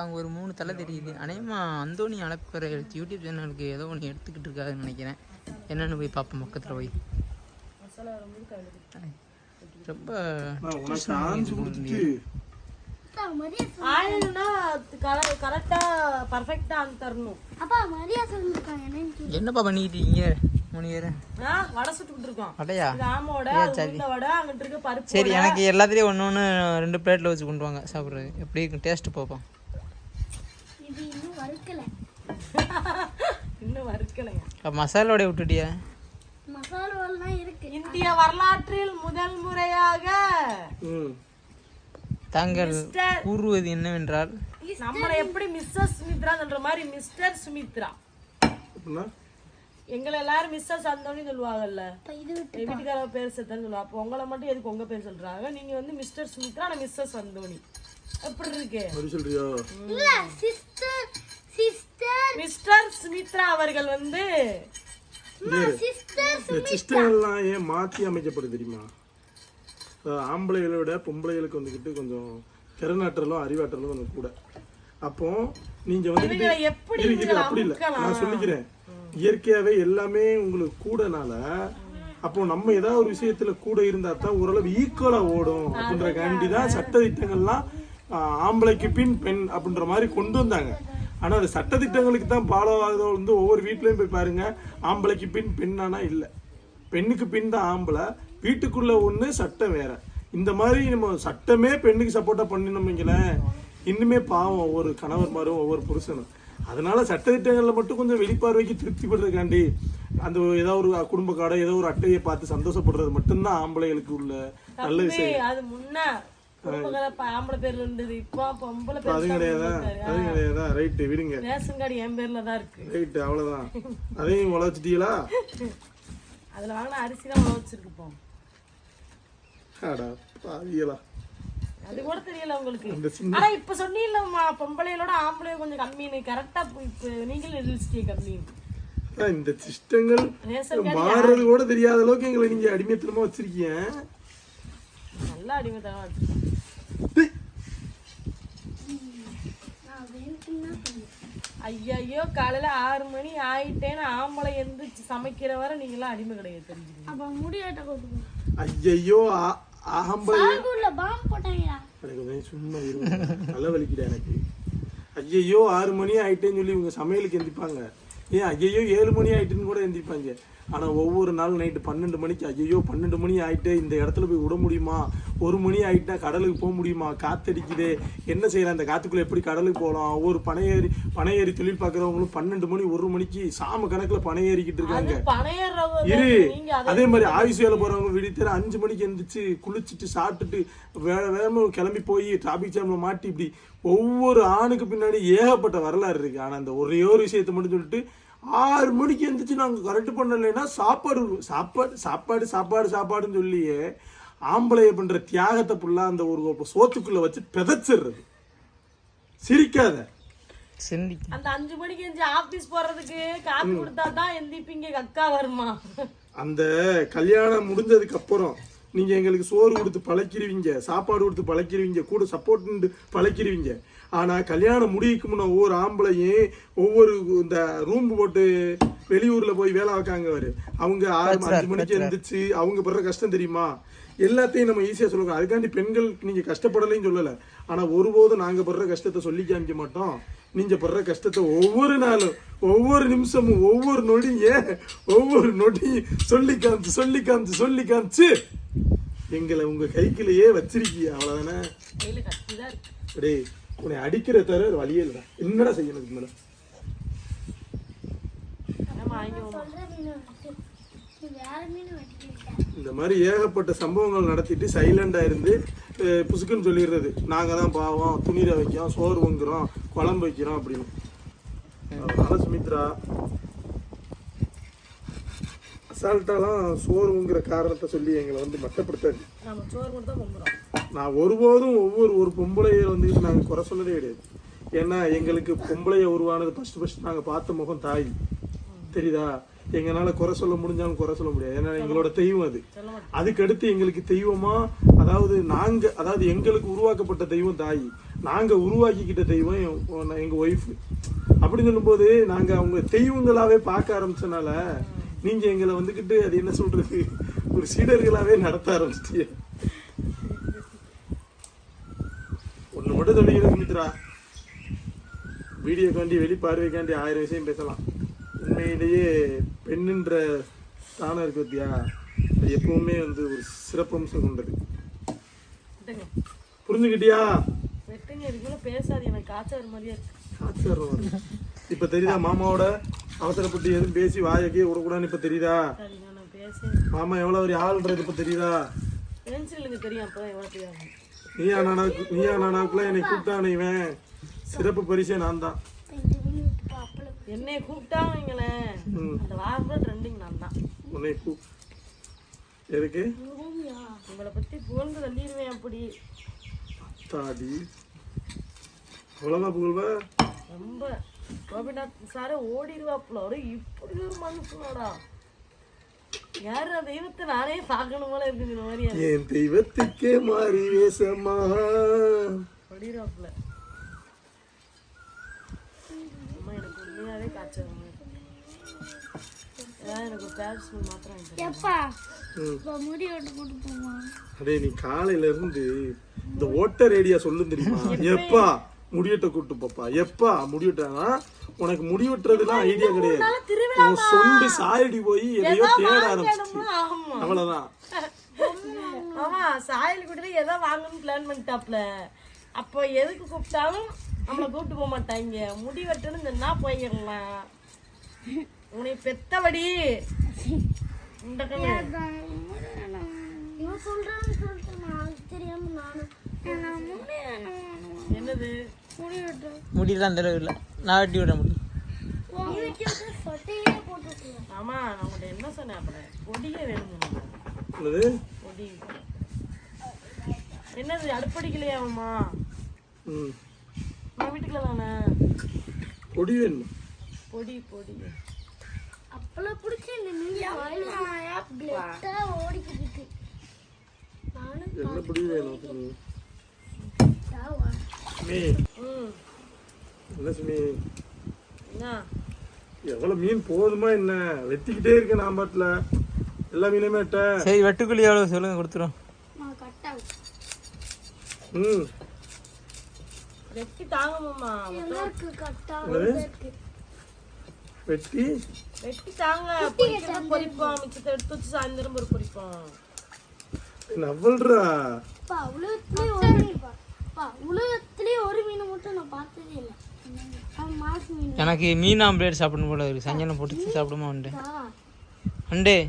இப்போ அங்கே ஒரு மூணு தலை தெரியுது. அநேகமா அந்தோணி அழப்பற யூடியூப் சேனலுக்கு ஏதோ ஒன்று எடுத்துக்கிட்டு இருக்காருன்னு நினைக்கிறேன். என்னன்னு போய் பார்ப்போம். பக்கத்தில் போய். மசாலா வரும்போது கையில் ரொம்ப. என்னப்பா பண்ணிக்கிட்டு இருக்கீங்க மூணு பேர் ஆ வடை சுட்டுக்கிட்டு இருக்கோம் அடையா இது ஆமோட ஏன் அது சரி. உளுந்த வடை அங்கிட்டு இருக்க பருப்பு சரி எனக்கு எல்லாத்துலேயும் ஒன்று ஒன்று ரெண்டு பிளேட்டில் வச்சு கொண்டு வாங்க சாப்பிட்றது. எப்படி இருக்கும் டேஸ்ட்டு பார்ப்போம். இது இன்னும் வறுக்கல. இன்னும் வறுக்கலைங்க அப்போ மசாலோடைய விட்டுட்டியா? இருக்கு. இந்திய வரலாற்றில் முதல் முறையாக ம். தாங்கள் கூறுவது என்னவென்றால் நம்மளை எப்படி மிஸ்ஸஸ் சுமித்ரா சொல்ற மாதிரி மிஸ்டர் சுமித்ரா? எங்களை எல்லாரும் மிஸ்ஸஸ் அந்தோனி சொல்லுவாங்கல்ல. வீட்டுக்கார பேர் செத்தன்னு சொல்லுவா அப்போ உங்களை மட்டும் எதுக்கு உங்க பேர் சொல்றாங்க? நீங்க வந்து மிஸ்டர் சுமித்ரா நான் மிஸ்ஸஸ் அந்தோனி எப்படி இருக்கு? அவர்கள் வந்து சிஸ்டர் இந்த சிஸ்டம்லாம் ஏன் மாற்றி அமைக்கப்படுது தெரியுமா? ஆம்பளைகளை விட பொம்பளைகளுக்கு வந்துக்கிட்டு கொஞ்சம் திறனாற்றலும் அறிவாற்றலும் கொஞ்சம் கூட. அப்போ நீங்க இவங்களை அப்படி இல்லை? நான் சொல்லிக்கிறேன். இயற்கையாவே எல்லாமே உங்களுக்கு கூடனால அப்போ நம்ம ஏதாவது ஒரு விஷயத்துல கூட இருந்தா தான் ஓரளவு ஈக்குவலா ஓடும் அப்படின்ற காண்டி தான் சட்ட திட்டங்கள்லாம் ஆம்பளைக்கு பின் பெண் அப்படின்ற மாதிரி கொண்டு வந்தாங்க. ஆனா அது சட்ட திட்டங்களுக்கு தான் ஃபாலோ ஆகுதோ வந்து ஒவ்வொரு வீட்லயும் போய் பாருங்க. ஆம்பளைக்கு பின் பெண்ணானா இல்லை. பெண்ணுக்கு பின் தான் ஆம்பளை. வீட்டுக்குள்ள ஒண்ணு சட்டம் வேற. இந்த மாதிரி நம்ம சட்டமே பெண்ணுக்கு சப்போர்ட்டா பண்ணினோம் வைங்களேன். இன்னுமே பாவம் ஒவ்வொரு கணவர்மாரும் ஒவ்வொரு புருஷனும். அதனால சட்டத்திட்டங்கள்ல மட்டும் கொஞ்சம் வெளிப்பார்வைக்கு திருப்திப்படுறதுக்காண்டி அந்த ஏதாவது ஒரு குடும்ப கார்டை ஏதோ ஒரு அட்டையை பார்த்து சந்தோஷப்படுறது மட்டும்தான் ஆம்பளைகளுக்கு உள்ள நல்ல விஷயம். அது முன்ன ஆம்பளை பேர்ல இருந்தது. இப்போ பொம்பளை இப்ப அது பேர் கிடையாதா அது கிடையாதா ரைட்டு விடுங்க. ரேஷன் கார்டு என் பேர்ல தான் இருக்கு. ரைட்டு அவ்வளவுதான். அதையும் உழைச்சிட்டீங்களா அதுல வாங்கின அரிசி தான் உழ வச்சிருப்போம் அடா பாவியலா அது கூட தெரியல உங்களுக்கு. ஆனா இப்ப சொன்னீங்கம்மா பொம்பளைகளோட ஆம்பளை கொஞ்சம் கம்மின்னு கரெக்டா இப்ப நீங்களும் நிறுத்திட்டீங்க கம்மின்னு இந்த சிஸ்டங்கள் மாறுறது கூட தெரியாத அளவுக்கு எங்களை நீங்க அடிமைத்தனமா வச்சிருக்கீங்க. நல்லா அடிமைத்தனம் இருக்கு. நான் வேணுக்குன்னு தான் சொன்னேன் ஐயையோ காலையில ஆறு மணி ஆயிட்டேன்னு ஆம்பளை எந்திரிச்சு சமைக்கிற வரை நீங்களாம் அடிமை கிடையாது தெரிஞ்சுக்கணும் அப்ப முடியாட்ட கொடுக்கணும் ஐயையோ ஆம்பளை. எனக்கு கொஞ்சம் சும்மா இருங்க தலை வலிக்குது எனக்கு. ஐயையோ ஆறு மணி ஆயிட்டேன்னு சொல்லி இவங்க சமையலுக்கு எந்திரிப்பாங்க ஏன் ஐயையோ ஏழு மணி ஆயிட்டுன்னு கூட எந்திரிப்பாங்க. ஆனா ஒவ்வொரு நாள் நைட்டு பன்னெண்டு மணிக்கு ஐயையோ பன்னெண்டு மணி ஆயிட்டு இந்த இடத்துல போய் விட முடியுமா? ஒரு மணி ஆயிட்டா கடலுக்கு போக முடியுமா? காத்தடிக்குதே. என்ன செய்யலாம்? இந்த காத்துக்குள்ள எப்படி கடலுக்கு போகலாம்? ஒவ்வொரு பனையேறி பனையேறி தொழில் பார்க்குறவங்களும் பன்னெண்டு மணி ஒரு மணிக்கு சாம கணக்குல பனை ஏறிக்கிட்டு இருக்காங்க. இரு. அதை மாதிரி ஆயுஷ் வேலை போறவங்க விடித்தர அஞ்சு மணிக்கு எந்திரிச்சு குளிச்சுட்டு சாப்பிட்டுட்டு வேற வேகமா கிளம்பி போய் டிராபிக் ஜாம்ல மாட்டி இப்படி ஒவ்வொரு ஆணுக்கு பின்னாடி ஏகப்பட்ட வரலாறு இருக்கு. ஆனா அந்த ஒரே ஒரு விஷயத்தை மட்டும் சொல்லிட்டு ஆறு மணிக்கு எந்திரிச்சு நாங்க கரெக்ட் பண்ணலைன்னா சாப்பாடு சாப்பாடு சாப்பாடு சாப்பாடு சாப்பாடுன்னு சொல்லியே ஆம்பளைய பண்ற தியாகத்தை ஃபுல்லா அந்த ஒரு சோத்துக்குள்ள வச்சு பிதைச்சிடுறது. சிரிக்காத. அந்த அஞ்சு மணிக்கு எஞ்சி ஆபீஸ் போறதுக்கு காப்பி கொடுத்தா தான் அக்கா வருமா? அந்த கல்யாணம் முடிஞ்சதுக்கு அப்புறம் நீங்க எங்களுக்கு சோறு கொடுத்து பழக்கிருவீங்க சாப்பாடு கொடுத்து பழக்கிருவீங்க கூட சப்போர்ட் பழக்கிருவீங்க ஆனா கல்யாணம் முடிவுக்கு முன்ன ஒவ்வொரு ஆம்பளையும் ஒவ்வொரு இந்த ரூம் போட்டு வெளியூர்ல போய் வேலை வைக்காங்க அவரு அவங்க ஆறு அஞ்சு மணிக்கு எழுந்திரிச்சு அவங்க படுற கஷ்டம் தெரியுமா? எல்லாத்தையும் நம்ம ஈஸியா சொல்லுவோம். அதுக்காண்டி பெண்கள் நீங்க கஷ்டப்படலைன்னு சொல்லல. ஆனா ஒருபோதும் நாங்க படுற கஷ்டத்தை சொல்லி காமிக்க மாட்டோம். நீங்க படுற கஷ்டத்தை ஒவ்வொரு நாளும் ஒவ்வொரு நிமிஷமும் ஒவ்வொரு நொடியும் ஏன்? ஒவ்வொரு நொடியும் சொல்லி காமிச்சு சொல்லி காமிச்சு சொல்லி காமிச்சு எங்களை உங்க கைக்குள்ளேயே வச்சிருக்கீங்க அவ்வளவுதானே? கையில உன்னை அடிக்கிற தவிர வழியே இல்லை என்னடா செய்யணும் இதுக்கு மேல? இந்த மாதிரி ஏகப்பட்ட சம்பவங்கள் நடத்திட்டு சைலண்டா இருந்து புசுக்குன்னு சொல்லிடுறது. நாங்க தான் பாவம் துணிரை வைக்கிறோம் சோறு வாங்குறோம் குழம்பு வைக்கிறோம் அப்படின்னு. அதனால சுமித்ரா அசால்ட்டாலாம் சோறுங்கிற காரணத்தை சொல்லி எங்களை வந்து மட்டப்படுத்தாது நான் ஒருபோதும் ஒவ்வொரு ஒரு பொம்பளையை வந்து நாங்கள் குறை சொல்லவே கிடையாது. ஏன்னா எங்களுக்கு பொம்பளைய உருவானது ஃபஸ்ட்டு ஃபஸ்ட்டு நாங்கள் பார்த்த முகம் தாய். தெரியுதா? எங்களால் குறை சொல்ல முடிஞ்சாலும் குறை சொல்ல முடியாது. ஏன்னா எங்களோட தெய்வம் அது. அதுக்கடுத்து எங்களுக்கு தெய்வமா அதாவது நாங்கள் அதாவது எங்களுக்கு உருவாக்கப்பட்ட தெய்வம் தாய். நாங்கள் உருவாக்கிக்கிட்ட தெய்வம் என்- எங்க ஒய்ஃப் அப்படின்னு சொல்லும்போது நாங்கள் அவங்க தெய்வங்களாகவே பார்க்க ஆரம்பிச்சனால நீங்கள் எங்களை வந்துக்கிட்டு அது என்ன சொல்கிறது ஒரு சீடர்களாகவே நடத்த ஆரம்பிச்சிட்டீங்க மட்டும் சொல்லிக்கிறேன் சுமித்ரா வீடியோக்காண்டி வெளிப்பார்வைக்காண்டி ஆயிரம் விஷயம் பேசலாம். உண்மையிலேயே பெண்ணுன்ற ஸ்தானம் இருக்கு பத்தியா? அது எப்பவுமே வந்து ஒரு சிறப்பம்சம் கொண்டது. புரிஞ்சுக்கிட்டியா? பேசாது எனக்கு காய்ச்சல் மாதிரியே இருக்கு. இப்ப தெரியுதா மாமாவோட அவசரப்பட்டு எதுவும் பேசி வாயக்கே விடக்கூடாதுன்னு இப்ப தெரியுதா? மாமா எவ்வளவு ஒரு ஆள்ன்றது இப்ப தெரியுதா? தெரியும் அப்பதான் எவ்வளோ தெரியாது நீயா நானாவுக்கு நீயா நானாவுக்குள்ள என்னை கூப்பிட்டானே இவன். சிறப்பு பரிசே நான் தான் என்னைய கூப்பிட்டாங்களேன். அந்த வாரம் ட்ரெண்டிங் நான் தான் உன்னை கூ எதுக்கு? உங்களை பத்தி புகழ்ந்து தள்ளிடுவேன் அப்படி. தாடி. அவ்வளவுதான் புகழ்வ? ரொம்ப. கோபிநாத் சார ஓடிடுவாப்புல. ஒரு இப்படி ஒரு மனுஷனோடா. யாரு தெய்வத்தை நானே பார்க்கணும் போல இருக்குங்கிற மாதிரி என் தெய்வத்துக்கே மாறி வேசமா ஓடிடுவாப்புல அம்மா எனக்கு உண்மையாவே காய்ச்சல் எனக்கு பேரஸ்மல் மாத்திரம்? எப்பா? முடி போட்டு போமா? அடே நீ காலையில இருந்து இந்த ஓட்டர் ஏரியா சொல்லு தெரியுமா? எப்பா? முடிவெட்ட கூட்டு போப்பா. எப்பா முடிவெட்டானா உனக்கு முடிவெட்டுறதுலாம் ஐடியா கிடையாது. உன் சொண்டு சாயடி போய் எதையோ தேட ஆரம்பிச்சிச்சு. ஆமா. அவ்வளவுதான். ஆமா சாயல் கூட எதோ வாங்கணும்னு பிளான் பண்ணிட்டாப்ல. அப்போ எதுக்கு கூப்பிட்டாலும் நம்மளை கூப்பிட்டு போக மாட்டாங்க முடி வெட்டணும் சொன்னா போயிடலாம் உன்னை பெத்தபடி. என்னது? முடி வெட்ட முடியலாம் அந்த அளவு இல்லை. நான் வெட்டி விட முடியும் என்னது? பொடி. என்னது அடுப்படிக்கலையாமா ம். நான் வீட்டுக்குள்ள தானே? பொடி வேணும்? பொடி பொடி. அப்பெல்லாம் பிடிச்சி இந்த மீன் பிளட்டா ஓடிக்கிட்டு நானும் என்ன பொடி வேணும்? ம். தாவா. மீ. ம் என்ன? சுமி என்ன எவ்வளவு மீன் போதுமா என்ன? வெட்டிக்கிட்டே இருக்கேன் நான் பாட்டுல. எல்லா மீனுமே வெட்ட. சரி வெட்டுக்குழி எவ்வளோ சொல்லுங்க கொடுத்துரும் ம். வெட்டி தாங்கம்மா வெட்டி? வெட்டி தாங்க. பொரிப்போம் மிச்சத்தை எடுத்து வச்சு சாயந்தரம் ஒரு பொரிப்போம் நவல்றா அப்பா உலகத்திலே ஒரு மீன் பா- அப்பா உலகத்திலே ஒரு மீனை மட்டும் நான் பார்த்ததே இல்லை. அது மாசு மீன். எனக்கு மீன் ஆம்லேட் சாப்பிடணும் போல இருக்கு. சஞ்சனம் போட்டு சாப்பிடுமா உண்டு. அண்டே?